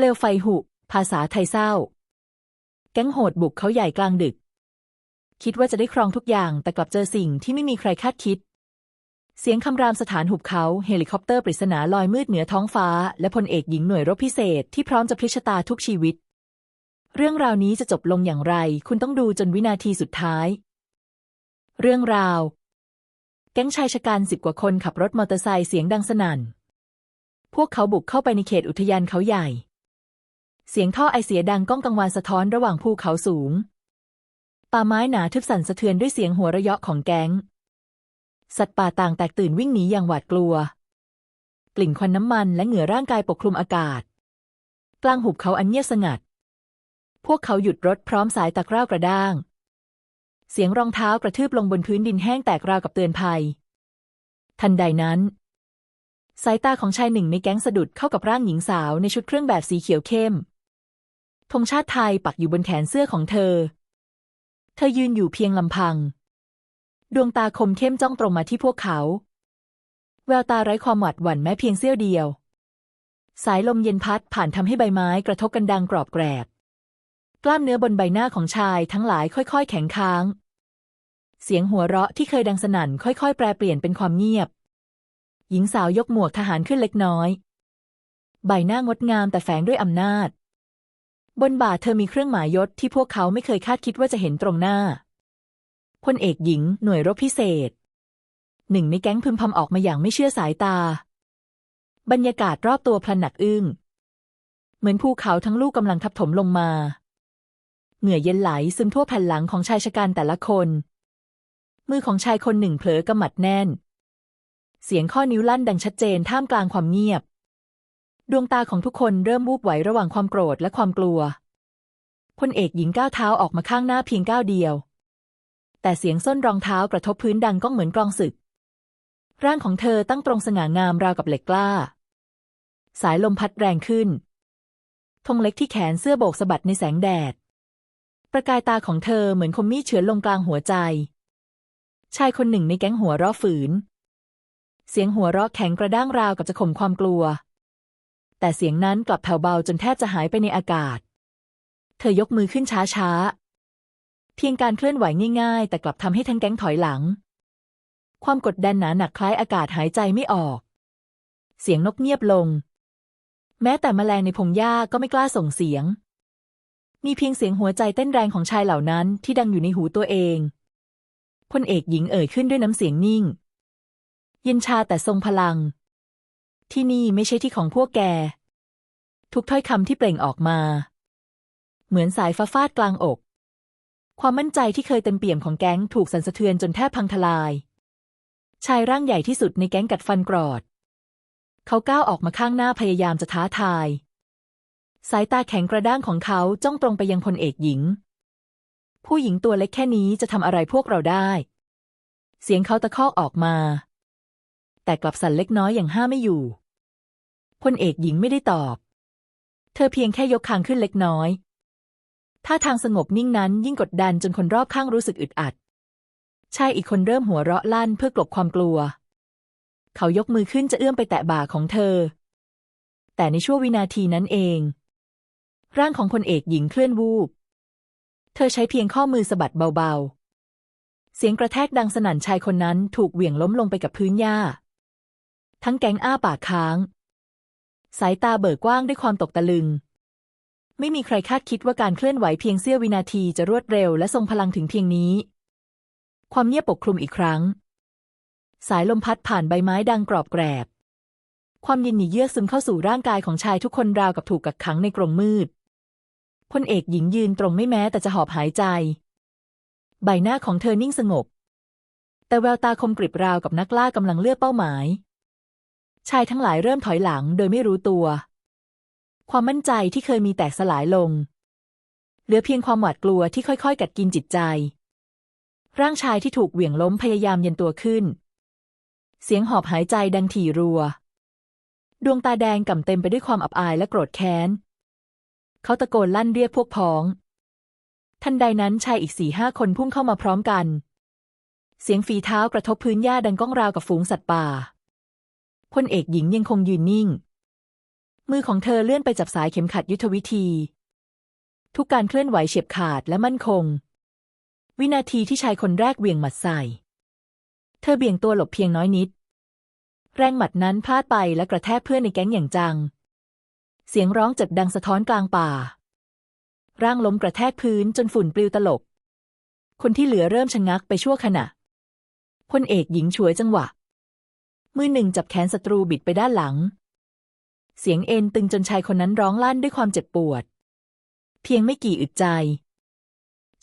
เปลวไฟหุ ภาษาไทยเศร้า แก๊งโหดบุกเขาใหญ่กลางดึก คิดว่าจะได้ครองทุกอย่างแต่กลับเจอสิ่งที่ไม่มีใครคาดคิด เสียงคำรามสถานหุบเขาเฮลิคอปเตอร์ปริศนาลอยมืดเหนือท้องฟ้า และพลเอกหญิงหน่วยรบพิเศษที่พร้อมจะพลิกชะตาทุกชีวิต เรื่องราวนี้จะจบลงอย่างไร คุณต้องดูจนวินาทีสุดท้าย เรื่องราว แก๊งชายชะกันสิบกว่าคนขับรถมอเตอร์ไซค์เสียงดังสนั่นพวกเขาบุกเข้าไปในเขตอุทยานเขาใหญ่ เสียงท่อไอเสียดังก้องกังวานสะท้อนระหว่างภูเขาสูง ป่าไม้หนาทึบสั่นสะเทือนด้วยเสียงหัวเราะยาะของแก๊ง สัตว์ป่าต่างแตกตื่นวิ่งหนีอย่างหวาดกลัว กลิ่นควันน้ำมันและเหงื่อร่างกายปกคลุมอากาศ กลางหุบเขาอันเงียบสงัด พวกเขาหยุดรถพร้อมสายตะกร้าวกระด้าง เสียงรองเท้ากระทืบลงบนพื้นดินแห้งแตกราวกับเตือนภัย ทันใดนั้นสายตาของชายหนึ่งในแก๊งสะดุดเข้ากับร่างหญิงสาวในชุดเครื่องแบบสีเขียวเข้ม ธงชาติไทยปักอยู่บนแขนเสื้อของเธอ เธอยืนอยู่เพียงลำพัง ดวงตาคมเข้มจ้องตรงมาที่พวกเขา แววตาไร้ความหวาดหวั่นแม้เพียงเสี้ยวเดียว สายลมเย็นพัดผ่านทำให้ใบไม้กระทบกันดังกรอบแกรบ กล้ามเนื้อบนใบหน้าของชายทั้งหลายค่อย ๆ แข็งค้าง เสียงหัวเราะที่เคยดังสนั่นค่อย ๆ แปรเปลี่ยนเป็นความเงียบ หญิงสาวยกหมวกทหารขึ้นเล็กน้อย ใบหน้างดงามแต่แฝงด้วยอำนาจ บนบ่าเธอมีเครื่องหมายยศที่พวกเขาไม่เคยคาดคิดว่าจะเห็นตรงหน้า พลเอกหญิงหน่วยรบพิเศษ หนึ่งในแก๊งพึมพำออกมาอย่างไม่เชื่อสายตา บรรยากาศรอบตัวพลันหนักอึ้ง เหมือนภูเขาทั้งลูกกำลังทับถมลงมา เหงื่อเย็นไหลซึมทั่วแผ่นหลังของชายชะกันแต่ละคน มือของชายคนหนึ่งเผลอกำหมัดแน่น เสียงข้อนิ้วลั่นดังชัดเจนท่ามกลางความเงียบ ดวงตาของทุกคนเริ่มวูบไหวระหว่างความโกรธและความกลัว พลเอกหญิงก้าวเท้าออกมาข้างหน้าเพียงก้าวเดียว แต่เสียงส้นรองเท้ากระทบพื้นดังก้องเหมือนกลองศึก ร่างของเธอตั้งตรงสง่างามราวกับเหล็กกล้า สายลมพัดแรงขึ้น ธงเล็กที่แขนเสื้อโบกสะบัดในแสงแดด ประกายตาของเธอเหมือนคมมีดเฉือนลงกลางหัวใจ ชายคนหนึ่งในแก๊งหัวเราะฝืน เสียงหัวเราะแข็งกระด้างราวกับจะข่มความกลัว แต่เสียงนั้นกลับแผ่วเบาจนแทบจะหายไปในอากาศ เธอยกมือขึ้นช้าๆ เพียงการเคลื่อนไหวง่ายๆ แต่กลับทำให้ทั้งแก๊งถอยหลัง ความกดดันหนาหนักคล้ายอากาศหายใจไม่ออก เสียงนกเงียบลง แม้แต่แมลงในพงหญ้าก็ไม่กล้าส่งเสียง มีเพียงเสียงหัวใจเต้นแรงของชายเหล่านั้นที่ดังอยู่ในหูตัวเองพลเอกหญิงเอ่ยขึ้นด้วยน้ำเสียงนิ่ง เย็นชาแต่ทรงพลัง ที่นี่ไม่ใช่ที่ของพวกแก ทุกถ้อยคำที่เปล่งออกมา เหมือนสายฟ้าฟาดกลางอก ความมั่นใจที่เคยเต็มเปี่ยมของแก๊งถูกสั่นสะเทือนจนแทบพังทลาย ชายร่างใหญ่ที่สุดในแก๊งกัดฟันกรอด เขาก้าวออกมาข้างหน้าพยายามจะท้าทาย สายตาแข็งกระด้างของเขาจ้องตรงไปยังพลเอกหญิง ผู้หญิงตัวเล็กแค่นี้จะทำอะไรพวกเราได้ เสียงเขาตะคอกออกมาแต่กลับสั่นเล็กน้อยอย่างห้าไม่อยู่ พลเอกหญิงไม่ได้ตอบ เธอเพียงแค่ยกคางขึ้นเล็กน้อยท่าทางสงบนิ่งนั้นยิ่งกดดันจนคนรอบข้างรู้สึกอึดอัด ชายอีกคนเริ่มหัวเราะลั่นเพื่อกลบความกลัว เขายกมือขึ้นจะเอื้อมไปแตะบ่าของเธอ แต่ในช่วงวินาทีนั้นเอง ร่างของพลเอกหญิงเคลื่อนวูบ เธอใช้เพียงข้อมือสะบัดเบาๆ เสียงกระแทกดังสนั่นชายคนนั้นถูกเหวี่ยงล้มลงไปกับพื้นหญ้า ทั้งแก๊งอ้าปากค้าง สายตาเบิกกว้างด้วยความตกตะลึง ไม่มีใครคาดคิดว่าการเคลื่อนไหวเพียงเสี้ยววินาทีจะรวดเร็วและทรงพลังถึงเพียงนี้ ความเงียบปกคลุมอีกครั้ง สายลมพัดผ่านใบไม้ดังกรอบแกรบ ความเย็นหนีเยือกซึมเข้าสู่ร่างกายของชายทุกคนราวกับถูกกักขังในกรงมืดพลเอกหญิงยืนตรงไม่แม้แต่จะหอบหายใจ ใบหน้าของเธอนิ่งสงบ แต่แววตาคมกริบราวกับนักล่ากำลังเลือกเป้าหมาย ชายทั้งหลายเริ่มถอยหลังโดยไม่รู้ตัว ความมั่นใจที่เคยมีแตกสลายลง เหลือเพียงความหวาดกลัวที่ค่อยๆ กัดกินจิตใจ ร่างชายที่ถูกเหวี่ยงล้มพยายามเย็นตัวขึ้น เสียงหอบหายใจดังถี่รัว ดวงตาแดงก่ำเต็มไปด้วยความอับอายและโกรธแค้น เขาตะโกนลั่นเรียกพวกพ้อง ทันใดนั้นชายอีกสี่ห้าคนพุ่งเข้ามาพร้อมกัน เสียงฝีเท้ากระทบพื้นหญ้าดังก้องราวกับฝูงสัตว์ป่า พลเอกหญิงยังคงยืนนิ่ง มือของเธอเลื่อนไปจับสายเข็มขัดยุทธวิธี ทุกการเคลื่อนไหวเฉียบขาดและมั่นคง วินาทีที่ชายคนแรกเวี่ยงหมัดใส่ เธอเบี่ยงตัวหลบเพียงน้อยนิด แรงหมัดนั้นพลาดไปและกระแทกเพื่อนในแก๊งอย่างจัง เสียงร้องจัดดังสะท้อนกลางป่า ร่างล้มกระแทกพื้นจนฝุ่นปลิวตลบคนที่เหลือเริ่มชะงักไปชั่วขณะพลเอกหญิงฉวยจังหวะ มือหนึ่งจับแขนศัตรูบิดไปด้านหลัง เสียงเอ็นตึงจนชายคนนั้นร้องลั่นด้วยความเจ็บปวด เพียงไม่กี่อึดใจ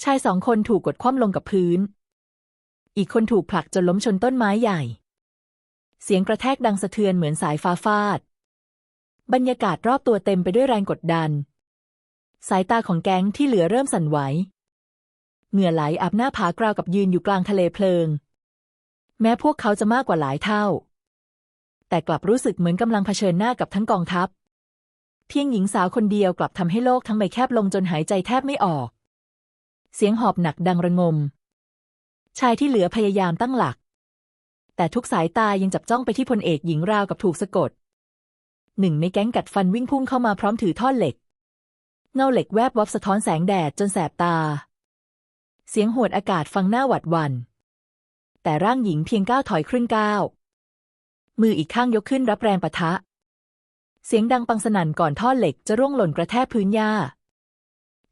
ชายสองคนถูกกดคว่ำลงกับพื้น อีกคนถูกผลักจนล้มชนต้นไม้ใหญ่ เสียงกระแทกดังสะเทือนเหมือนสายฟ้าฟาด บรรยากาศรอบตัวเต็มไปด้วยแรงกดดัน สายตาของแก๊งที่เหลือเริ่มสั่นไหวเหงื่อไหลอาบหน้าผากราวกับยืนอยู่กลางทะเลเพลิง แม้พวกเขาจะมากกว่าหลายเท่า แต่กลับรู้สึกเหมือนกำลังเผชิญหน้ากับทั้งกองทัพ เพียงหญิงสาวคนเดียวกลับทำให้โลกทั้งใบแคบลงจนหายใจแทบไม่ออก เสียงหอบหนักดังระงม ชายที่เหลือพยายามตั้งหลัก แต่ทุกสายตายังจับจ้องไปที่พลเอกหญิงราวกับถูกสะกด หนึ่งในแก๊งกัดฟันวิ่งพุ่งเข้ามาพร้อมถือท่อนเหล็ก เงาเหล็กแวบวับสะท้อนแสงแดดจนแสบตา เสียงโหดอากาศฟังหน้าหวัดหวันแต่ร่างหญิงเพียงก้าวถอยครึ่งก้าว มืออีกข้างยกขึ้นรับแรงปะทะ เสียงดังปังสนั่นก่อนท่อเหล็กจะร่วงหล่นกระแทกพื้นหญ้า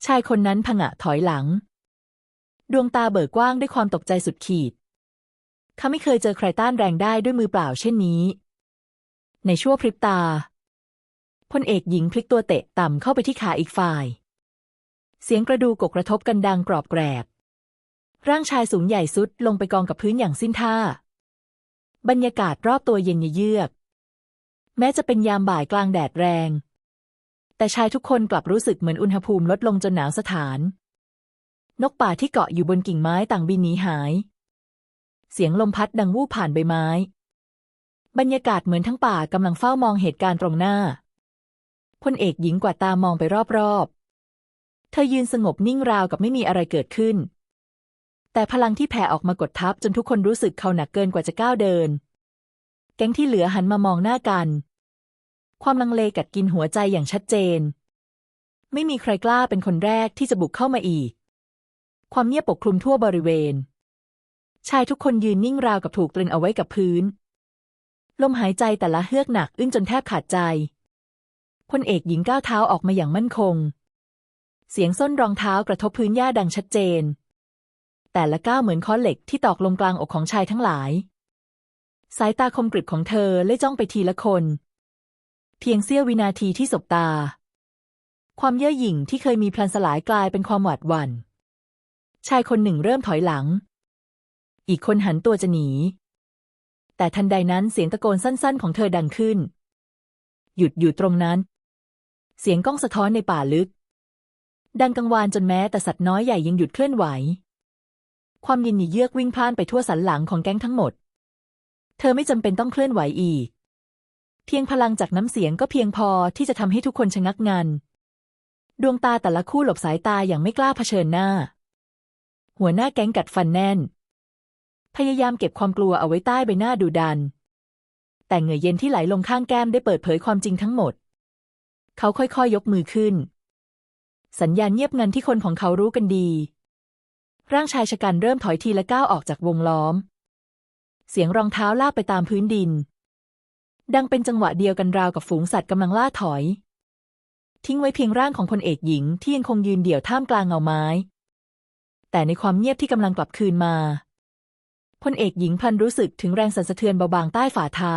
ชายคนนั้นผงะถอยหลัง ดวงตาเบิกกว้างด้วยความตกใจสุดขีด เขาไม่เคยเจอใครต้านแรงได้ด้วยมือเปล่าเช่นนี้ ในชั่วพริบตาพลเอกหญิงพลิกตัวเตะต่ำเข้าไปที่ขาอีกฝ่าย เสียงกระดูกกระทบกันดังกรอบแกรบ ร่างชายสูงใหญ่สุดลงไปกองกับพื้นอย่างสิ้นท่า บรรยากาศรอบตัวเย็นเยือก แม้จะเป็นยามบ่ายกลางแดดแรง แต่ชายทุกคนกลับรู้สึกเหมือนอุณหภูมิลดลงจนหนาวสถาน นกป่าที่เกาะอยู่บนกิ่งไม้ต่างบินหนีหาย เสียงลมพัดดังวูบผ่านใบไม้ บรรยากาศเหมือนทั้งป่ากำลังเฝ้ามองเหตุการณ์ตรงหน้าพลเอกหญิงกวาดตามองไปรอบๆ เธอยืนสงบนิ่งราวกับไม่มีอะไรเกิดขึ้น แต่พลังที่แผ่ออกมากดทับจนทุกคนรู้สึกเขาหนักเกินกว่าจะก้าวเดิน แก๊งที่เหลือหันมามองหน้ากัน ความลังเลกัดกินหัวใจอย่างชัดเจน ไม่มีใครกล้าเป็นคนแรกที่จะบุกเข้ามาอีก ความเงียบปกคลุมทั่วบริเวณ ชายทุกคนยืนนิ่งราวกับถูกตรึงเอาไว้กับพื้น ลมหายใจแต่ละเฮือกหนักอึ้งจนแทบขาดใจพลเอกหญิงก้าวเท้าออกมาอย่างมั่นคง เสียงส้นรองเท้ากระทบพื้นหญ้าดังชัดเจน แต่ละก้าวเหมือนค้อนเหล็กที่ตอกลงกลางอกของชายทั้งหลาย สายตาคมกริบของเธอเล่จ้องไปทีละคน เพียงเสี้ยววินาทีที่สบตา ความเย่อหยิ่งที่เคยมีพลันสลายกลายเป็นความหวาดหวัน่น ชายคนหนึ่งเริ่มถอยหลัง อีกคนหันตัวจะหนี แต่ทันใดนั้นเสียงตะโกนสั้น ๆ ของเธอดังขึ้น หยุดอยู่ตรงนั้น เสียงก้องสะท้อนในป่าลึกดังกังวานจนแม้แต่สัตว์น้อยใหญ่ยังหยุดเคลื่อนไหว ความยินหยีเยือกวิ่งพล่านไปทั่วสันหลังของแก๊งทั้งหมด เธอไม่จำเป็นต้องเคลื่อนไหวอีก เพียงพลังจากน้ำเสียงก็เพียงพอที่จะทำให้ทุกคนชะงักงัน ดวงตาแต่ละคู่หลบสายตาอย่างไม่กล้าเผชิญหน้า หัวหน้าแก๊งกัดฟันแน่น พยายามเก็บความกลัวเอาไว้ใต้ใบหน้าดูดัน แต่เหงื่อเย็นที่ไหลลงข้างแก้มได้เปิดเผยความจริงทั้งหมด เขาค่อยๆยยกมือขึ้น สัญญาณเงียบงันที่คนของเขารู้กันดี ร่างชายชะกันเริ่มถอยทีละก้าวออกจากวงล้อม เสียงรองเท้าลากไปตามพื้นดิน ดังเป็นจังหวะเดียวกันราวกับฝูงสัตว์กำลังล่าถอย ทิ้งไว้เพียงร่างของพลเอกหญิงที่ยังคงยืนเดี่ยวท่ามกลางเงาไม้ แต่ในความเงียบที่กำลังกลับคืนมาพลเอกหญิงพันรู้สึกถึงแรงสั่นสะเทือนเบาบางใต้ฝ่าเท้า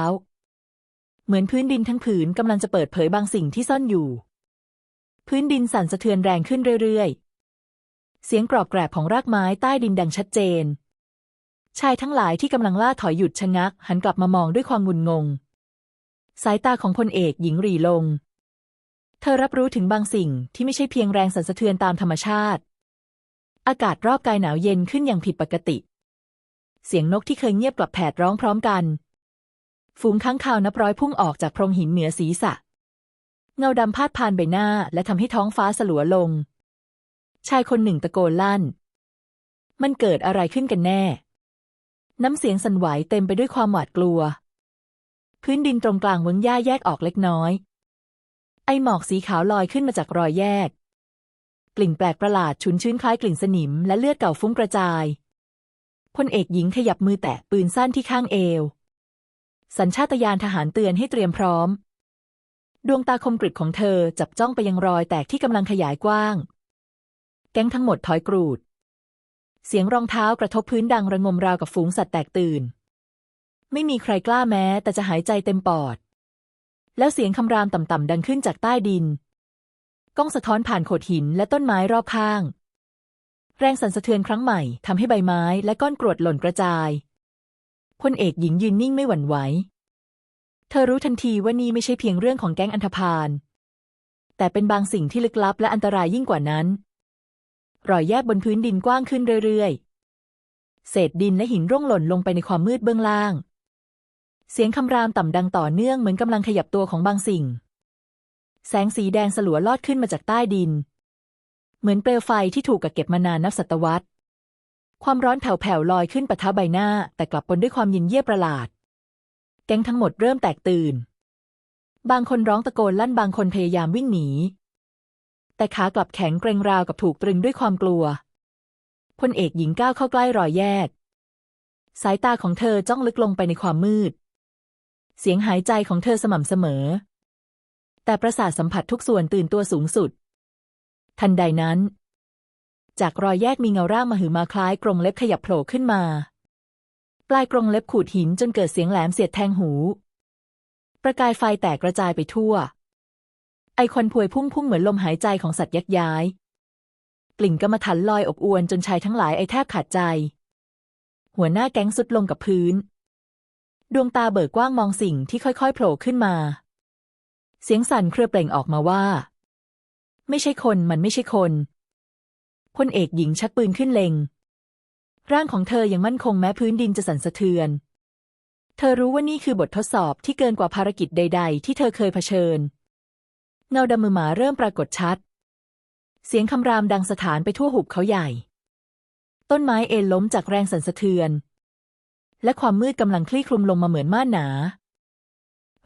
เหมือนพื้นดินทั้งผืนกำลังจะเปิดเผยบางสิ่งที่ซ่อนอยู่ พื้นดินสั่นสะเทือนแรงขึ้นเรื่อยๆ เสียงกรอบแกรบของรากไม้ใต้ดินดังชัดเจน ชายทั้งหลายที่กำลังล่าถอยหยุดชะงัก หันกลับมามองด้วยความงุนงง สายตาของพลเอกหญิงรีลง เธอรับรู้ถึงบางสิ่งที่ไม่ใช่เพียงแรงสั่นสะเทือนตามธรรมชาติ อากาศรอบกายหนาวเย็นขึ้นอย่างผิดปกติ เสียงนกที่เคยเงียบกลับแผดร้องพร้อมกัน ฝูงค้างคาวนับร้อยพุ่งออกจากโพรงหินเหนือศีรษะ เงาดำพาดผ่านใบหน้าและทำให้ท้องฟ้าสลัวลง ชายคนหนึ่งตะโกนลั่น มันเกิดอะไรขึ้นกันแน่ น้ำเสียงสั่นไหวเต็มไปด้วยความหวาดกลัว พื้นดินตรงกลางเวิ้งหญ้าแยกออกเล็กน้อย ไอหมอกสีขาวลอยขึ้นมาจากรอยแยก กลิ่นแปลกประหลาดฉุนชื้นคล้ายกลิ่นสนิมและเลือดเก่าฟุ้งกระจายพลเอกหญิงขยับมือแตะปืนสั้นที่ข้างเอว สัญชาตญาณทหารเตือนให้เตรียมพร้อม ดวงตาคมกริบของเธอจับจ้องไปยังรอยแตกที่กำลังขยายกว้าง แก๊งทั้งหมดถอยกรูด เสียงรองเท้ากระทบพื้นดังระงมราวกับฝูงสัตว์แตกตื่น ไม่มีใครกล้าแม้แต่จะหายใจเต็มปอด แล้วเสียงคำรามต่ำๆดังขึ้นจากใต้ดิน ก้องสะท้อนผ่านโขดหินและต้นไม้รอบข้าง แรงสั่นสะเทือนครั้งใหม่ทำให้ใบไม้และก้อนกรวดหล่นกระจายพลเอกหญิงยืนนิ่งไม่หวั่นไหว เธอรู้ทันทีว่านี่ไม่ใช่เพียงเรื่องของแก๊งอันธพาล แต่เป็นบางสิ่งที่ลึกลับและอันตรายยิ่งกว่านั้น รอยแยกบนพื้นดินกว้างขึ้นเรื่อยๆ เศษดินและหินร่วงหล่นลงไปในความมืดเบื้องล่าง เสียงคำรามต่ำดังต่อเนื่องเหมือนกำลังขยับตัวของบางสิ่ง แสงสีแดงสลัวลอดขึ้นมาจากใต้ดิน เหมือนเปลวไฟที่ถูกกักเก็บมานานนับศตวรรษ ความร้อนแผ่วๆลอยขึ้นปะทะใบหน้า แต่กลับปนด้วยความเย็นเยียบประหลาด แก๊งทั้งหมดเริ่มแตกตื่น บางคนร้องตะโกนลั่นบางคนพยายามวิ่งหนี แต่ขากลับแข็งเกรงราวกับถูกตรึงด้วยความกลัว พลเอกหญิงก้าวเข้าใกล้รอยแยก สายตาของเธอจ้องลึกลงไปในความมืด เสียงหายใจของเธอสม่ำเสมอ แต่ประสาทสัมผัสทุกส่วนตื่นตัวสูงสุด ทันใดนั้น จากรอยแยกมีเงาร่างมาหือมาคล้ายกรงเล็บขยับโผล่ขึ้นมา ปลายกรงเล็บขูดหินจนเกิดเสียงแหลมเสียดแทงหู ประกายไฟแตกกระจายไปทั่ว ไอควันพวยพุ่งพุ่งเหมือนลมหายใจของสัตว์ยักษ์ย้าย กลิ่นกรรมฐานลอยอบอวนจนชายทั้งหลายไอแทบขาดใจ หัวหน้าแก๊งสุดลงกับพื้น ดวงตาเบิกกว้างมองสิ่งที่ค่อยๆโผล่ขึ้นมา เสียงสั่นเครือเปล่งออกมาว่า ไม่ใช่คนมันไม่ใช่คนพลเอกหญิงชักปืนขึ้นเล็ง ร่างของเธอยังมั่นคงแม้พื้นดินจะสั่นสะเทือน เธอรู้ว่านี่คือบททดสอบที่เกินกว่าภารกิจใด ๆ ที่เธอเคยเผชิญ เงาดำมือหมาเริ่มปรากฏชัด เสียงคำรามดังสถานไปทั่วหุบเขาใหญ่ ต้นไม้เอ็นล้มจากแรงสั่นสะเทือน และความมืดกำลังคลี่คลุมลงมาเหมือนม่านหนา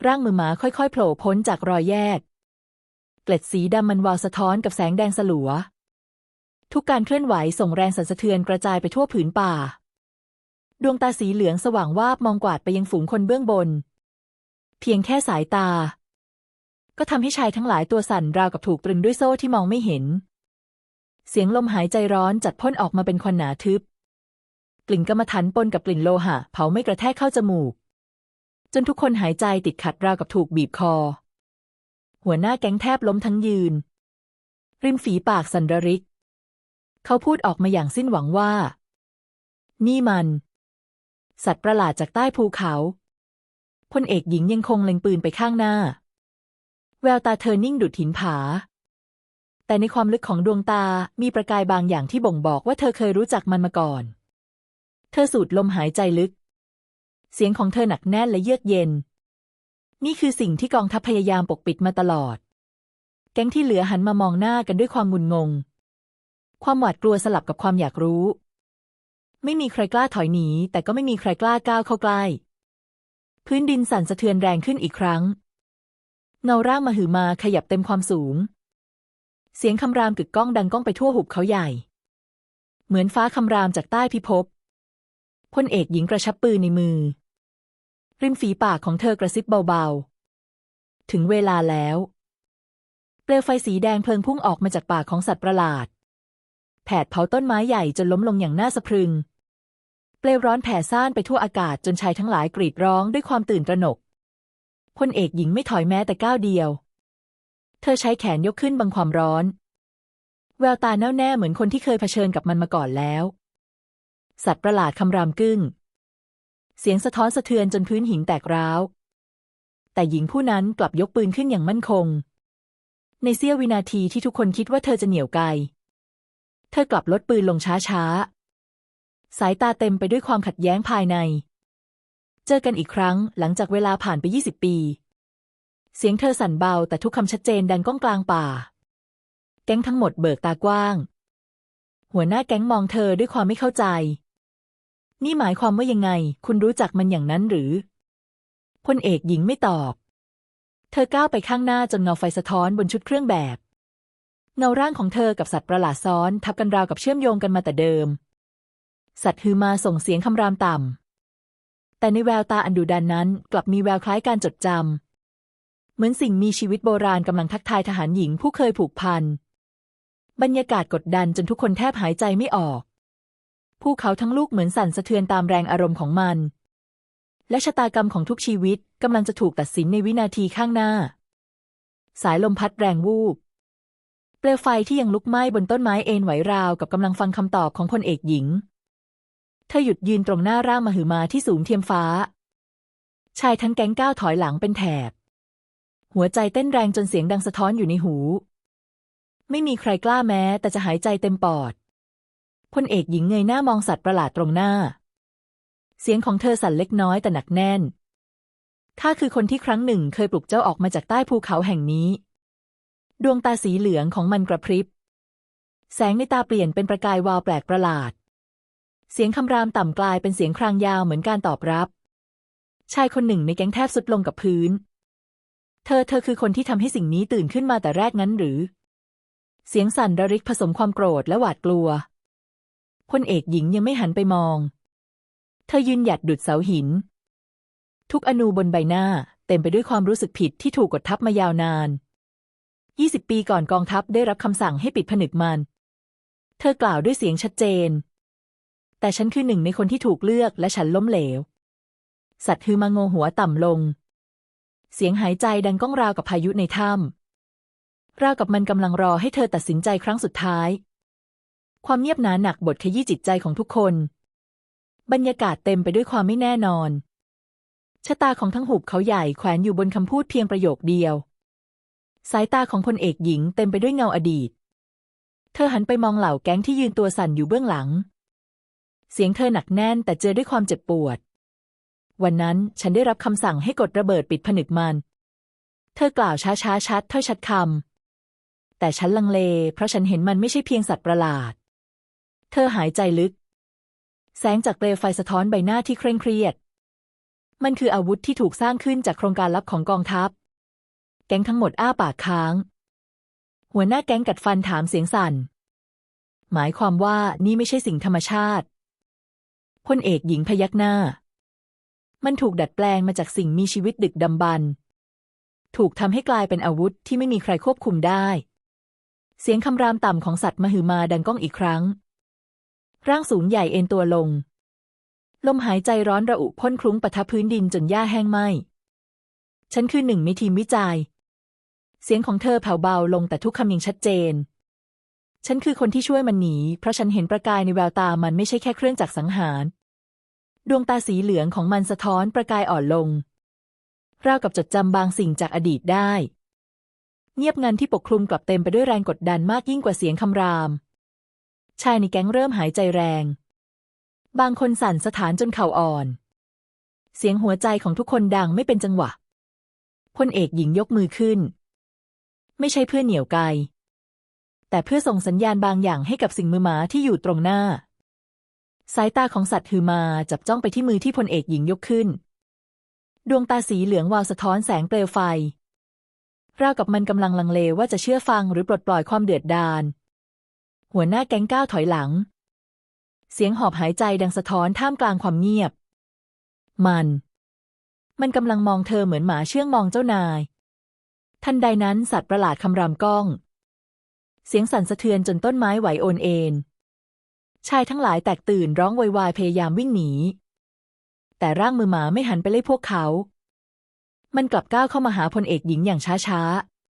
ร่างมือหมาค่อยๆโผล่พ้นจากรอยแยก เกล็ดสีดำมันวาวสะท้อนกับแสงแดงสลัว ทุกการเคลื่อนไหวส่งแรงสั่นสะเทือนกระจายไปทั่วผืนป่า ดวงตาสีเหลืองสว่างวาบมองกวาดไปยังฝูงคนเบื้องบน เพียงแค่สายตา ก็ทำให้ชายทั้งหลายตัวสั่นราวกับถูกตรึงด้วยโซ่ที่มองไม่เห็น เสียงลมหายใจร้อนจัดพ่นออกมาเป็นควันหนาทึบ กลิ่นกรรมฐานปนกับกลิ่นโลหะ เผาไม่กระแทกเข้าจมูก จนทุกคนหายใจติดขัดราวกับถูกบีบคอ หัวหน้าแก๊งแทบล้มทั้งยืน ริมฝีปากสันระริก เขาพูดออกมาอย่างสิ้นหวังว่า นี่มัน สัตว์ประหลาดจากใต้ภูเขาพลเอกหญิงยังคงเล็งปืนไปข้างหน้า แววตาเธอนิ่งดุดหินผา แต่ในความลึกของดวงตามีประกายบางอย่างที่บ่งบอกว่าเธอเคยรู้จักมันมาก่อน เธอสูดลมหายใจลึก เสียงของเธอหนักแน่นและเยือกเย็น นี่คือสิ่งที่กองทัพพยายามปกปิดมาตลอด แก๊งที่เหลือหันมามองหน้ากันด้วยความงุนงง ความหวาดกลัวสลับกับความอยากรู้ ไม่มีใครกล้าถอยหนีแต่ก็ไม่มีใครกล้าก้าวเข้าใกล้ พื้นดินสั่นสะเทือนแรงขึ้นอีกครั้ง เงาร่างมาหือมาขยับเต็มความสูง เสียงคำรามกึกก้องดังก้องไปทั่วหุบเขาใหญ่ เหมือนฟ้าคำรามจากใต้พิภพพลเอกหญิงกระชับปืนในมือ ริมฝีปากของเธอกระซิบเบาๆ ถึงเวลาแล้ว เปลวไฟสีแดงเพลิงพุ่งออกมาจากปากของสัตว์ประหลาด แผดเผาต้นไม้ใหญ่จนล้มลงอย่างน่าสะพรึง เปลวร้อนแผ่ซ่านไปทั่วอากาศจนชายทั้งหลายกรีดร้องด้วยความตื่นตระหนก พลเอกหญิงไม่ถอยแม้แต่ก้าวเดียว เธอใช้แขนยกขึ้นบังความร้อน แววตาแน่วแน่เหมือนคนที่เคยเผชิญกับมันมาก่อนแล้ว สัตว์ประหลาดคำรามกึ้ง เสียงสะท้อนสะเทือนจนพื้นหินแตกร้าว แต่หญิงผู้นั้นกลับยกปืนขึ้นอย่างมั่นคง ในเสี้ยววินาทีที่ทุกคนคิดว่าเธอจะเหนี่ยวไกเธอกลับลดปืนลงช้าๆ สายตาเต็มไปด้วยความขัดแย้งภายใน เจอกันอีกครั้งหลังจากเวลาผ่านไป 20 ปี เสียงเธอสั่นเบาแต่ทุกคำชัดเจนดังก้องกลางป่า แก๊งทั้งหมดเบิกตากว้าง หัวหน้าแก๊งมองเธอด้วยความไม่เข้าใจ นี่หมายความว่ายังไง คุณรู้จักมันอย่างนั้นหรือพลเอกหญิงไม่ตอบ เธอก้าวไปข้างหน้าจนเงาไฟสะท้อนบนชุดเครื่องแบบ เงาร่างของเธอกับสัตว์ประหลาดซ้อน ทับกันราวกับเชื่อมโยงกันมาแต่เดิม สัตว์ฮือมาส่งเสียงคำรามต่ำ แต่ในแววตาอันดุดันนั้นกลับมีแววคล้ายการจดจำ เหมือนสิ่งมีชีวิตโบราณกำลังทักทายทหารหญิงผู้เคยผูกพัน บรรยากาศกดดันจนทุกคนแทบหายใจไม่ออก ภูเขาทั้งลูกเหมือนสั่นสะเทือนตามแรงอารมณ์ของมัน และชะตากรรมของทุกชีวิตกำลังจะถูกตัดสินในวินาทีข้างหน้า สายลมพัดแรงวูบ เปลวไฟที่ยังลุกไหม้บนต้นไม้เอ็นไหวราวกับกำลังฟังคำตอบของพลเอกหญิง ธอหยุดยืนตรงหน้าร่างมหึมาที่สูงเทียมฟ้า ชายทั้งแก๊งก้าวถอยหลังเป็นแถบ หัวใจเต้นแรงจนเสียงดังสะท้อนอยู่ในหู ไม่มีใครกล้าแม้ แต่จะหายใจเต็มปอดพลเอกหญิงเงยหน้ามองสัตว์ประหลาดตรงหน้า เสียงของเธอสั่นเล็กน้อยแต่หนักแน่นข้าคือคนที่ครั้งหนึ่งเคยปลุกเจ้าออกมาจากใต้ภูเขาแห่งนี้ ดวงตาสีเหลืองของมันกระพริบ แสงในตาเปลี่ยนเป็นประกายวาวแปลกประหลาด เสียงคำรามต่ำกลายเป็นเสียงครางยาวเหมือนการตอบรับ ชายคนหนึ่งในแก๊งแทบสุดลงกับพื้น เธอเธอคือคนที่ทำให้สิ่งนี้ตื่นขึ้นมาแต่แรกงั้นหรือ เสียงสั่นระริกผสมความโกรธและหวาดกลัวพลเอกหญิงยังไม่หันไปมอง เธอยืนหยัดดุดเสาหิน ทุกอนูบนใบหน้าเต็มไปด้วยความรู้สึกผิดที่ถูกกดทับมายาวนานยี่สิบปีก่อนกองทัพได้รับคำสั่งให้ปิดผนึกมัน เธอกล่าวด้วยเสียงชัดเจน แต่ฉันคือหนึ่งในคนที่ถูกเลือกและฉันล้มเหลว สัตว์ฮือมาโงหัวต่ำลง เสียงหายใจดังก้องราวกับพายุในถ้ำราวกับมันกำลังรอให้เธอตัดสินใจครั้งสุดท้าย ความเงียบหนาหนักบทขยี้จิตใจของทุกคน บรรยากาศเต็มไปด้วยความไม่แน่นอนชะตาของทั้งหุบเขาใหญ่แขวนอยู่บนคำพูดเพียงประโยคเดียว สายตาของพลเอกหญิงเต็มไปด้วยเงาอดีต เธอหันไปมองเหล่าแก๊งที่ยืนตัวสั่นอยู่เบื้องหลัง เสียงเธอหนักแน่นแต่เจอด้วยความเจ็บปวด วันนั้นฉันได้รับคำสั่งให้กดระเบิดปิดผนึกมัน เธอกล่าวช้าช้าชัดถ้อยชัดคำแต่ฉันลังเล เพราะฉันเห็นมันไม่ใช่เพียงสัตว์ประหลาด เธอหายใจลึก แสงจากเปลวไฟสะท้อนใบหน้าที่เคร่งเครียด มันคืออาวุธที่ถูกสร้างขึ้นจากโครงการลับของกองทัพ แก๊งทั้งหมดอ้าปากค้าง หัวหน้าแก๊งกัดฟันถามเสียงสั่นหมายความว่านี่ไม่ใช่สิ่งธรรมชาติ พลเอกหญิงพยักหน้า มันถูกดัดแปลงมาจากสิ่งมีชีวิตดึกดำบรรพ์ถูกทำให้กลายเป็นอาวุธที่ไม่มีใครควบคุมได้ เสียงคำรามต่ำของสัตว์มหึมาดังก้องอีกครั้ง ร่างสูงใหญ่เอ็นตัวลง ลมหายใจร้อนระอุพ่นคลุ้งปะทะพื้นดินจนหญ้าแห้งไหมฉันคือหนึ่งในทีมวิจัย เสียงของเธอแผ่วเบาลงแต่ทุกคำยังชัดเจน ฉันคือคนที่ช่วยมันหนี เพราะฉันเห็นประกายในแววตามันไม่ใช่แค่เครื่องจักรสังหาร ดวงตาสีเหลืองของมันสะท้อนประกายอ่อนลง ราวกับจดจำบางสิ่งจากอดีตได้ เงียบงันที่ปกคลุมกลับเต็มไปด้วยแรงกดดันมากยิ่งกว่าเสียงคำราม ชายในแก๊งเริ่มหายใจแรง บางคนสั่นสะท้านจนเข่าอ่อน เสียงหัวใจของทุกคนดังไม่เป็นจังหวะพลเอกหญิงยกมือขึ้น ไม่ใช่เพื่อเหนี่ยวไก แต่เพื่อส่งสัญญาณบางอย่างให้กับสิ่งมือหมาที่อยู่ตรงหน้า สายตาของสัตว์ฮือมาจับจ้องไปที่มือที่พลเอกหญิงยกขึ้น ดวงตาสีเหลืองวาวสะท้อนแสงเปลวไฟราวกับมันกำลังลังเลว่าจะเชื่อฟังหรือปลดปล่อยความเดือดดาล หัวหน้าแก๊งก้าวถอยหลัง เสียงหอบหายใจดังสะท้อนท่ามกลางความเงียบ มัน มันกำลังมองเธอเหมือนหมาเชื่องมองเจ้านาย ทันใดนั้นสัตว์ประหลาดคำรามก้อง เสียงสั่นสะเทือนจนต้นไม้ไหวโอนเอ็นชายทั้งหลายแตกตื่นร้องโวยวายพยายามวิ่งหนี แต่ร่างมือหมาไม่หันไปไล่พวกเขา มันกลับก้าวเข้ามาหาพลเอกหญิงอย่างช้า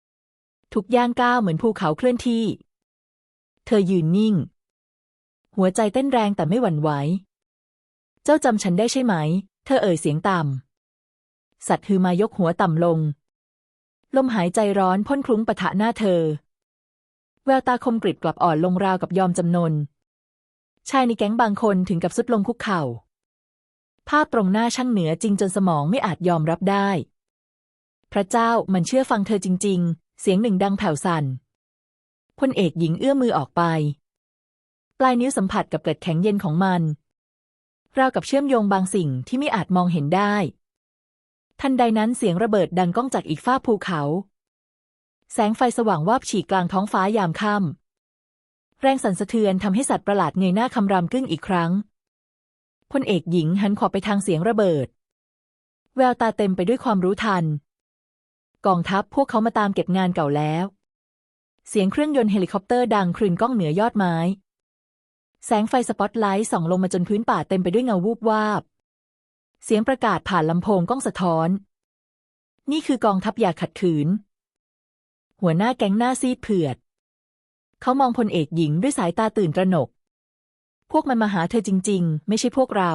ๆ ทุกย่างก้าวเหมือนภูเขาเคลื่อนที่ เธอยืนนิ่ง หัวใจเต้นแรงแต่ไม่หวั่นไหว เจ้าจำฉันได้ใช่ไหม เธอเอ่ยเสียงต่ำ สัตว์ฮือมายกหัวต่ำลง ลมหายใจร้อนพ่นคลุ้งปะทะหน้าเธอ แววตาคมกริบกลับอ่อนลงราวกับยอมจำนน ชายในแก๊งบางคนถึงกับสุดลงคุกเข่า ภาพตรงหน้าช่างเหนือจริงจนสมองไม่อาจยอมรับได้ พระเจ้ามันเชื่อฟังเธอจริง ๆ เสียงหนึ่งดังแผ่วสั่นพลเอกหญิงเอื้อมมือออกไป ปลายนิ้วสัมผัสกับเกล็ดแข็งเย็นของมัน ราวกับเชื่อมโยงบางสิ่งที่ไม่อาจมองเห็นได้ ทันใดนั้นเสียงระเบิดดังก้องจากอีกฝ้าภูเขา แสงไฟสว่างวาบฉีกกลางท้องฟ้ายามค่ำ แรงสั่นสะเทือนทำให้สัตว์ประหลาดเงยหน้าคำรามกึ้งอีกครั้ง พลเอกหญิงหันขวบไปทางเสียงระเบิด แววตาเต็มไปด้วยความรู้ทัน กองทัพพวกเขามาตามเก็บงานเก่าแล้ว เสียงเครื่องยนต์เฮลิคอปเตอร์ดังครืนก้องเหนือยอดไม้ แสงไฟสปอตไลท์ส่องลงมาจนพื้นป่าเต็มไปด้วยเงาวูบวาบ เสียงประกาศผ่านลำโพงก้องสะท้อน นี่คือกองทัพอย่าขัดขืน หัวหน้าแก๊งหน้าซีดเผือด เขามองพลเอกหญิงด้วยสายตาตื่นตระหนก พวกมันมาหาเธอจริง ๆ ไม่ใช่พวกเรา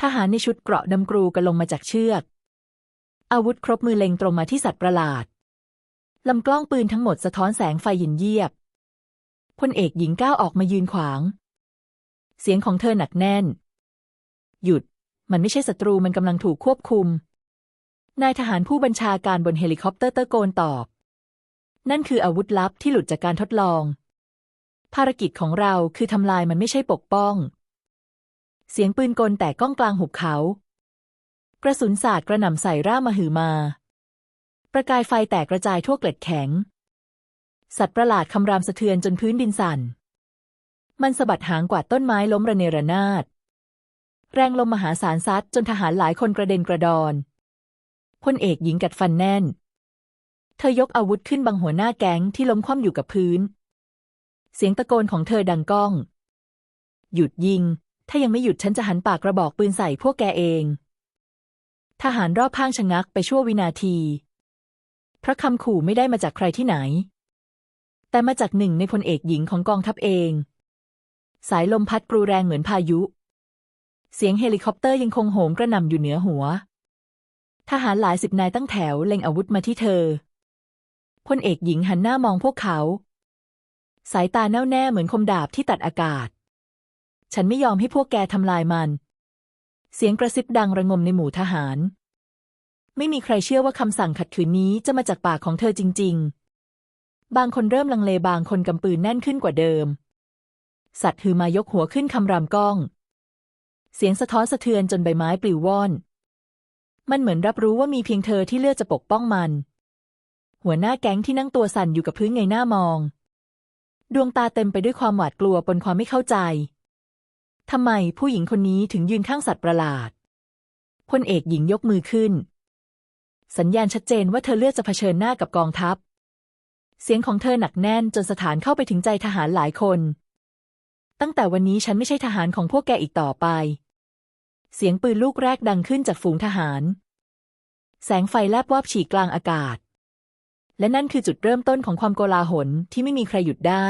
ทหารในชุดเกราะดำกรูกันลงมาจากเชือก อาวุธครบมือเล็งตรงมาที่สัตว์ประหลาดลำกล้องปืนทั้งหมดสะท้อนแสงไฟหยินเยียบพลเอกหญิงก้าวออกมายืนขวาง เสียงของเธอหนักแน่น หยุด มันไม่ใช่ศัตรูมันกำลังถูกควบคุม นายทหารผู้บัญชาการบนเฮลิคอปเตอร์ตะโกนตอบ นั่นคืออาวุธลับที่หลุดจากการทดลอง ภารกิจของเราคือทำลายมันไม่ใช่ปกป้อง เสียงปืนกลแต่ก้องกลางหุบเขา กระสุนสาดกระหน่ำใส่ร่ามหือมา ประกายไฟแตกกระจายทั่วเกล็ดแข็ง สัตว์ประหลาดคำรามสะเทือนจนพื้นดินสั่น มันสะบัดหางกวาดต้นไม้ล้มระเนระนาด แรงลมมหาศาลซัดจนทหารหลายคนกระเด็นกระดอนพลเอกหญิงกัดฟันแน่น เธอยกอาวุธขึ้นบังหัวหน้าแก๊งที่ล้มคว่ำอยู่กับพื้น เสียงตะโกนของเธอดังก้อง หยุดยิง ถ้ายังไม่หยุดฉันจะหันปากกระบอกปืนใส่พวกแกเอง ทหารรอบข้างชะงักไปชั่ววินาทีเพราะคำขู่ไม่ได้มาจากใครที่ไหน แต่มาจากหนึ่งในพลเอกหญิงของกองทัพเอง สายลมพัดปรูแรงเหมือนพายุ เสียงเฮลิคอปเตอร์ยังคงโหมกระหน่ำอยู่เหนือหัว ทหารหลายสิบนายตั้งแถวเล็งอาวุธมาที่เธอ พลเอกหญิงหันหน้ามองพวกเขา สายตาแน่วแน่เหมือนคมดาบที่ตัดอากาศ ฉันไม่ยอมให้พวกแกทำลายมัน เสียงกระซิบดังระงมในหมู่ทหาร ไม่มีใครเชื่อว่าคำสั่งขัดขืนนี้จะมาจากปากของเธอจริง ๆ บางคนเริ่มลังเลบางคนกำปืนแน่นขึ้นกว่าเดิม สัตว์ฮือมายกหัวขึ้นคำรามก้อง เสียงสะท้อนสะเทือนจนใบไม้ปลิวว่อน มันเหมือนรับรู้ว่ามีเพียงเธอที่เลือกจะปกป้องมัน หัวหน้าแก๊งที่นั่งตัวสั่นอยู่กับพื้นเงหน้ามอง ดวงตาเต็มไปด้วยความหวาดกลัวปนความไม่เข้าใจทำไมผู้หญิงคนนี้ถึงยืนข้างสัตว์ประหลาดพลเอกหญิงยกมือขึ้น สัญญาณชัดเจนว่าเธอเลือกจะเผชิญหน้ากับกองทัพ เสียงของเธอหนักแน่นจนสถานเข้าไปถึงใจทหารหลายคน ตั้งแต่วันนี้ฉันไม่ใช่ทหารของพวกแกอีกต่อไป เสียงปืนลูกแรกดังขึ้นจากฝูงทหาร แสงไฟแลบวาบฉีกกลางอากาศ และนั่นคือจุดเริ่มต้นของความโกลาหลที่ไม่มีใครหยุดได้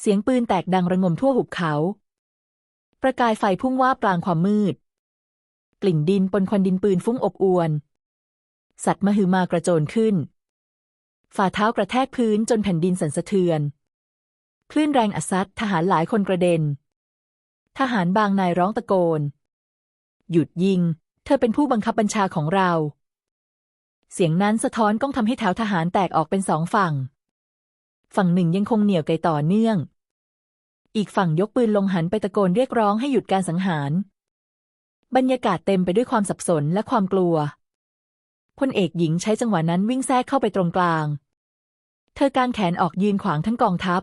เสียงปืนแตกดังระงมทั่วหุบเขา ประกายไฟพุ่งว่าบกลางความมืด กลิ่นดินปนควันดินปืนฟุ้งอบอวน สัตว์มหึมากระโจนขึ้น ฝ่าเท้ากระแทกพื้นจนแผ่นดินสั่นสะเทือน คลื่นแรงอัดซัดทหารหลายคนกระเด็น ทหารบางนายร้องตะโกน หยุดยิง เธอเป็นผู้บังคับบัญชาของเรา เสียงนั้นสะท้อนก้องทำให้แถวทหารแตกออกเป็นสองฝั่ง ฝั่งหนึ่งยังคงเหนี่ยวไกต่อเนื่อง อีกฝั่งยกปืนลงหันไปตะโกนเรียกร้องให้หยุดการสังหาร บรรยากาศเต็มไปด้วยความสับสนและความกลัวพลเอกหญิงใช้จังหวะนั้นวิ่งแทรกเข้าไปตรงกลาง เธอกางแขนออกยืนขวางทั้งกองทัพ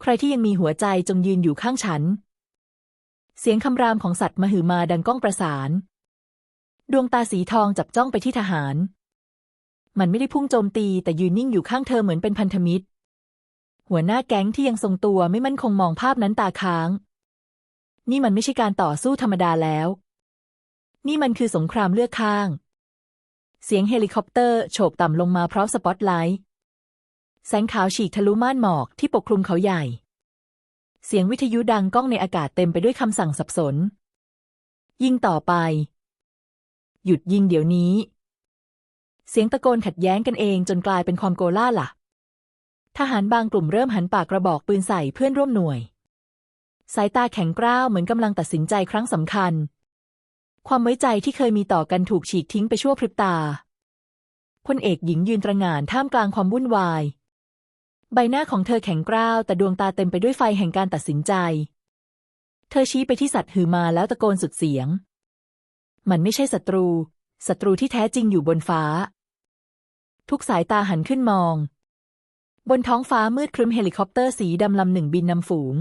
ใครที่ยังมีหัวใจจงยืนอยู่ข้างฉัน เสียงคำรามของสัตว์มหึมาดังก้องประสาน ดวงตาสีทองจับจ้องไปที่ทหาร มันไม่ได้พุ่งโจมตีแต่ยืนนิ่งอยู่ข้างเธอเหมือนเป็นพันธมิตร หัวหน้าแก๊งที่ยังทรงตัวไม่มั่นคงมองภาพนั้นตาค้าง นี่มันไม่ใช่การต่อสู้ธรรมดาแล้ว นี่มันคือสงครามเลือกข้าง เสียงเฮลิคอปเตอร์โฉบต่ำลงมาพร้อมสปอตไลท์แสงขาวฉีกทะลุม่านหมอกที่ปกคลุมเขาใหญ่ เสียงวิทยุดังก้องในอากาศเต็มไปด้วยคำสั่งสับสน ยิงต่อไป หยุดยิงเดี๋ยวนี้ เสียงตะโกนขัดแย้งกันเองจนกลายเป็นความโกล่าหละทหารบางกลุ่มเริ่มหันปากกระบอกปืนใส่เพื่อนร่วมหน่วย สายตาแข็งกร้าวเหมือนกำลังตัดสินใจครั้งสำคัญ ความไว้ใจที่เคยมีต่อกันถูกฉีกทิ้งไปชั่วพริบตาพลเอกหญิงยืนตระหง่านท่ามกลางความวุ่นวาย ใบหน้าของเธอแข็งกร้าวแต่ดวงตาเต็มไปด้วยไฟแห่งการตัดสินใจ เธอชี้ไปที่สัตว์หือมาแล้วตะโกนสุดเสียง มันไม่ใช่ศัตรู ศัตรูที่แท้จริงอยู่บนฟ้า ทุกสายตาหันขึ้นมอง บนท้องฟ้ามืดครึ้มเฮลิคอปเตอร์สีดำลำหนึ่งบินนำฝูง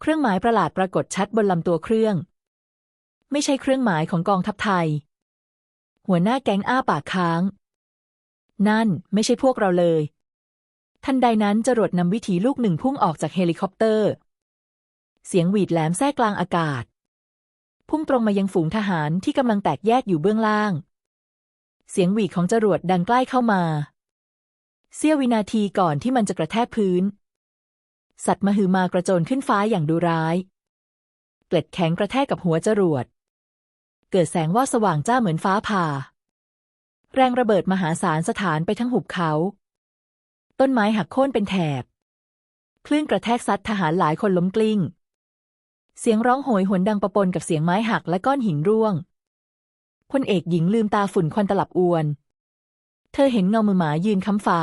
เครื่องหมายประหลาดปรากฏชัดบนลำตัวเครื่อง ไม่ใช่เครื่องหมายของกองทัพไทย หัวหน้าแก๊งอ้าปากค้าง นั่นไม่ใช่พวกเราเลย ทันใดนั้นจรวดนำวิถีลูกหนึ่งพุ่งออกจากเฮลิคอปเตอร์ เสียงหวีดแหลมแทรกกลางอากาศ พุ่งตรงมายังฝูงทหารที่กำลังแตกแยกอยู่เบื้องล่าง เสียงหวีของจรวดดังใกล้เข้ามา เสี้ยววินาทีก่อนที่มันจะกระแทกพื้น สัตว์มหึมากระโจนขึ้นฟ้าอย่างดุร้าย เกล็ดแข็งกระแทกกับหัวจรวด เกิดแสงว่าสว่างจ้าเหมือนฟ้าผ่า แรงระเบิดมหาศาลสถานไปทั้งหุบเขา ต้นไม้หักโค่นเป็นแถบ คลื่นกระแทกซัดทหารหลายคนล้มกลิ้ง เสียงร้องโหยหวนดังประปนกับเสียงไม้หักและก้อนหินร่วง พลเอกหญิงลืมตาฝุ่นควันตลับอวน เธอเห็นเงามือหมายืนค้ำฟ้า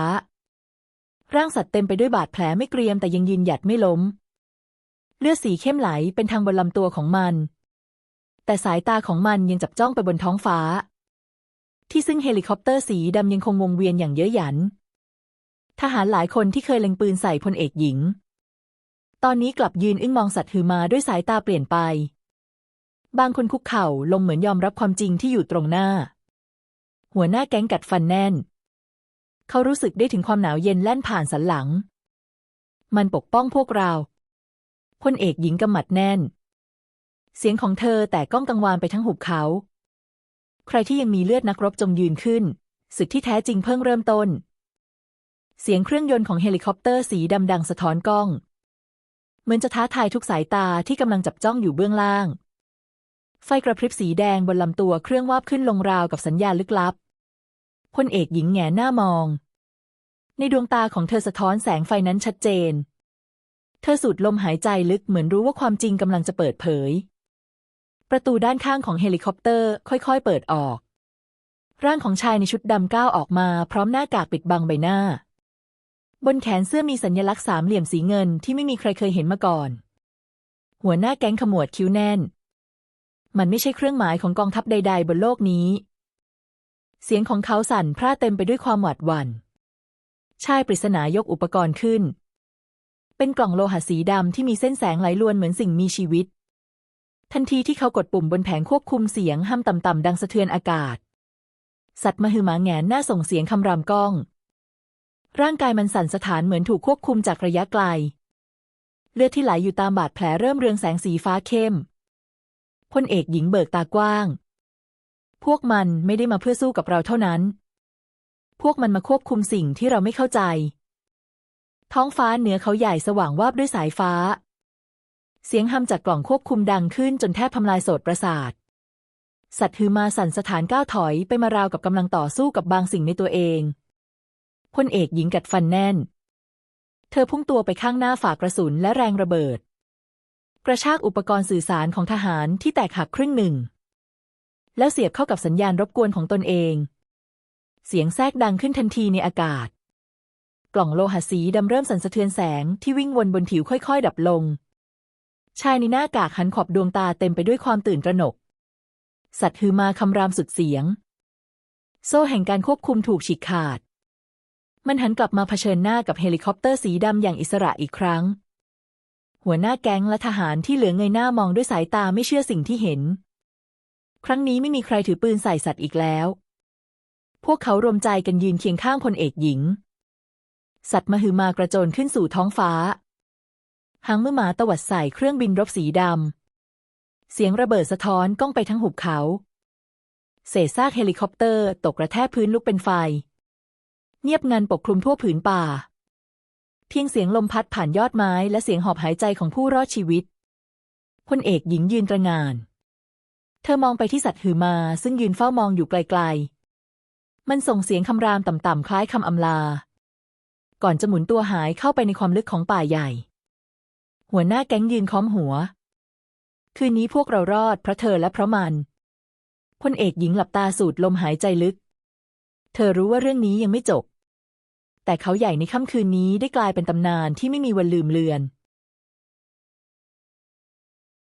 ร่างสัตว์เต็มไปด้วยบาดแผลไม่เกรียมแต่ยังยืนหยัดไม่ล้ม เลือดสีเข้มไหลเป็นทางบนลำตัวของมัน แต่สายตาของมันยังจับจ้องไปบนท้องฟ้า ที่ซึ่งเฮลิคอปเตอร์สีดำยังคงวงเวียนอย่างเย้ยหยัน ทหารหลายคนที่เคยเล็งปืนใส่พลเอกหญิง ตอนนี้กลับยืนอึ้งมองสัตว์หือมาด้วยสายตาเปลี่ยนไป บางคนคุกเข่าลงเหมือนยอมรับความจริงที่อยู่ตรงหน้า หัวหน้าแก๊งกัดฟันแน่น เขารู้สึกได้ถึงความหนาวเย็นแล่นผ่านสันหลัง มันปกป้องพวกเราพลเอกหญิงกำมัดแน่น เสียงของเธอแต่ก้องกังวานไปทั้งหุบเขา ใครที่ยังมีเลือดนักรบจงยืนขึ้น ศึกที่แท้จริงเพิ่งเริ่มต้น เสียงเครื่องยนต์ของเฮลิคอปเตอร์สีดำดังสะท้อนกล้อง เหมือนจะท้าทายทุกสายตาที่กำลังจับจ้องอยู่เบื้องล่าง ไฟกระพริบสีแดงบนลำตัวเครื่องวาบขึ้นลงราวกับสัญญาณลึกลับพลเอกหญิงแงหน้ามอง ในดวงตาของเธอสะท้อนแสงไฟนั้นชัดเจน เธอสูดลมหายใจลึกเหมือนรู้ว่าความจริงกำลังจะเปิดเผย ประตูด้านข้างของเฮลิคอปเตอร์ค่อยๆ เปิดออก ร่างของชายในชุดดำก้าวออกมาพร้อมหน้ากากปิดบังใบหน้า บนแขนเสื้อมีสัญลักษณ์สามเหลี่ยมสีเงินที่ไม่มีใครเคยเห็นมาก่อน หัวหน้าแก๊งขมวดคิ้วแน่น มันไม่ใช่เครื่องหมายของกองทัพใด ๆ บนโลกนี้ เสียงของเขาสั่นพร่าเต็มไปด้วยความหวาดหวัน่น ชายปริศนายกอุปกรณ์ขึ้น เป็นกล่องโลหะสีดำที่มีเส้นแสงไหลลวนเหมือนสิ่งมีชีวิต ทันทีที่เขากดปุ่มบนแผงควบคุมเสียงห้ามต่ำๆดังสะเทือนอากาศ สัตว์มหึมาแงนหน้าส่งเสียงคำรามก้อง ร่างกายมันสั่นสะท้านเหมือนถูกควบคุมจากระยะไกล เลือดที่ไหลอยู่ตามบาดแผลเริ่มเรืองแสงสีฟ้าเข้ม พลเอกหญิงเบิกตากว้าง พวกมันไม่ได้มาเพื่อสู้กับเราเท่านั้น พวกมันมาควบคุมสิ่งที่เราไม่เข้าใจ ท้องฟ้าเหนือเขาใหญ่สว่างวาบด้วยสายฟ้า เสียงฮัมจากกล่องควบคุมดังขึ้นจนแทบทำลายโสตประสาท สัตว์ฮือมาสั่นสถานก้าวถอยไปมาราวกับกำลังต่อสู้กับบางสิ่งในตัวเองพลเอกหญิงกัดฟันแน่น เธอพุ่งตัวไปข้างหน้าฝากกระสุนและแรงระเบิด กระชากอุปกรณ์สื่อสารของทหารที่แตกหักครึ่งหนึ่ง แล้วเสียบเข้ากับสัญญาณรบกวนของตนเอง เสียงแทรกดังขึ้นทันทีในอากาศ กล่องโลหะสีดำเริ่มสั่นสะเทือนแสงที่วิ่งวนบนผิวค่อยๆ ดับลง ชายในหน้ากากหันขอบดวงตาเต็มไปด้วยความตื่นตระหนก สัตว์ฮือมาคำรามสุดเสียง โซ่แห่งการควบคุมถูกฉีกขาด มันหันกลับมาเผชิญหน้ากับเฮลิคอปเตอร์สีดำอย่างอิสระอีกครั้ง หัวหน้าแก๊งและทหารที่เหลือเงยหน้ามองด้วยสายตาไม่เชื่อสิ่งที่เห็น ครั้งนี้ไม่มีใครถือปืนใส่สัตว์อีกแล้ว พวกเขารวมใจกันยืนเคียงข้างพลเอกหญิง สัตว์มหึมากระโจนขึ้นสู่ท้องฟ้า หางมือหมาตวัดใส่เครื่องบินรบสีดำ เสียงระเบิดสะท้อนก้องไปทั้งหุบเขา เศษซากเฮลิคอปเตอร์ ตกกระแทกพื้นลุกเป็นไฟ เงียบงันปกคลุมทั่วผืนป่า เพียงเสียงลมพัดผ่านยอดไม้และเสียงหอบหายใจของผู้รอดชีวิตพลเอกหญิงยืนตระงาน เธอมองไปที่สัตว์หือมาซึ่งยืนเฝ้ามองอยู่ไกลๆ มันส่งเสียงคำรามต่ำๆคล้ายคำอำลา ก่อนจะหมุนตัวหายเข้าไปในความลึกของป่าใหญ่ หัวหน้าแก๊งยืนค้อมหัว คืนนี้พวกเรารอดเพราะเธอและเพราะมันพลเอกหญิงหลับตาสูดลมหายใจลึก เธอรู้ว่าเรื่องนี้ยังไม่จบ แต่เขาใหญ่ในค่ำคืนนี้ได้กลายเป็นตำนานที่ไม่มีวันลืมเลือน